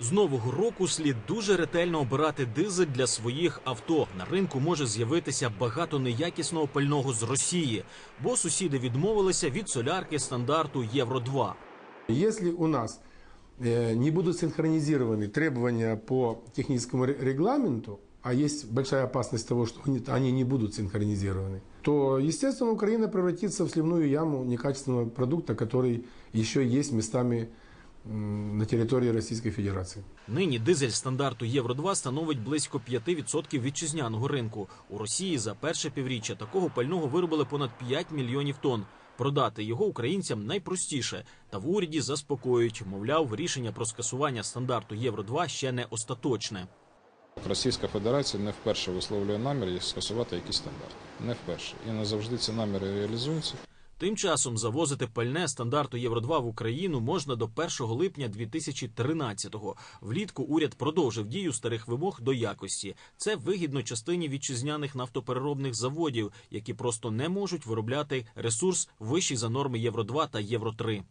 З нового року слід дуже ретельно обирати дизель для своїх авто. На ринку може з'явитися багато неякісного пального з Росії, бо сусіди відмовилися від солярки стандарту Євро 2 Если у нас э, не будут синхронизированы требования по техническому ре- регламенту, а есть большая опасность того, что они, они не будут синхронизированы, то, естественно, Украина превратится в сливную яму некачественного продукта, который еще есть местами м, на территории Российской Федерации. Нині дизель стандарту Євро 2 становить близько 5% вітчизняного ринку. У Росії за перше півріччя такого пального виробили понад 5 мільйонів тонн. Продати його українцям найпростіше. Та в уряді заспокоюють. Мовляв, рішення про скасування стандарту Євро 2 ще не остаточне. Російська Федерація не вперше висловлює намір скасувати якісь стандарти. Не вперше. І не завжди ці наміри реалізуються. Тим часом завозити пальне стандарту Євро 2 в Україну можна до 1 липня 2013-го. Влітку уряд продовжив дію старих вимог до якості. Це вигідно частині вітчизняних нафтопереробних заводів, які просто не можуть виробляти ресурс вищий за норми Євро 2 та Євро 3